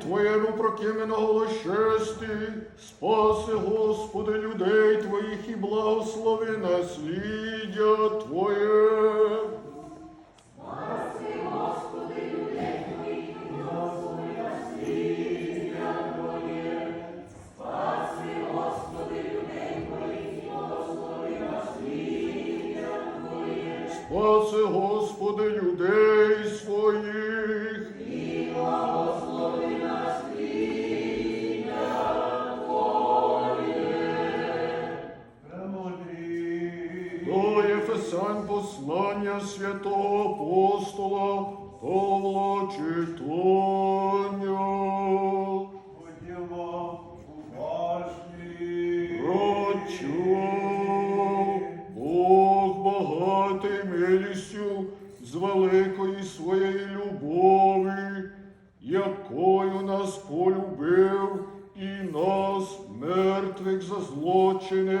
Твоєму прокименого лощести, спаси, Господи, людей Твоїх і благослови насліддя Твоє. Спаси, Господи, людей своїх. До послання святого апостола Павла читання. Будьмо уважні. Прочу, Бог багатий милістю з великої своєї любові, якою нас полюбив і нас, мертвих за злочини,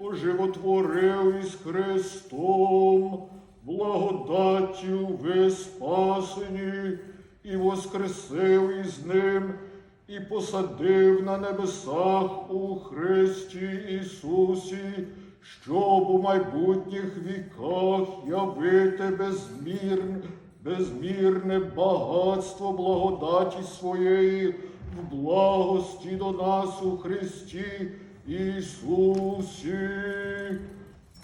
оживотворив із Христом, благодаттю ви спасені, і воскресив із ним і посадив на небесах у Христі Ісусі, щоб у майбутніх віках явити безмірне, безмірне багатство благодаті своєї в благості до нас у Христі Ісусі.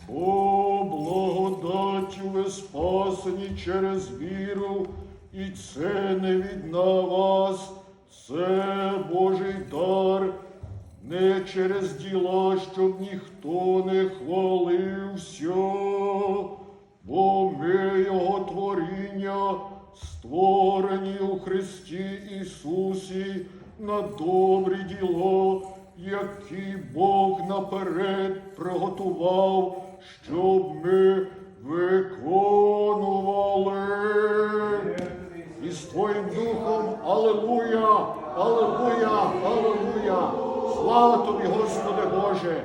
О, благодаттю ви спасені через віру, і це не від на вас, це Божий дар, не через діла, щоб ніхто не хвалився, бо ми Його творіння, створені у Христі Ісусі на добрі діла, які Бог наперед приготував, щоб ми виконували. І з Твоїм Духом, Алелуя, Алелуя, Аллилуйя. Слава Тобі, Господи Боже.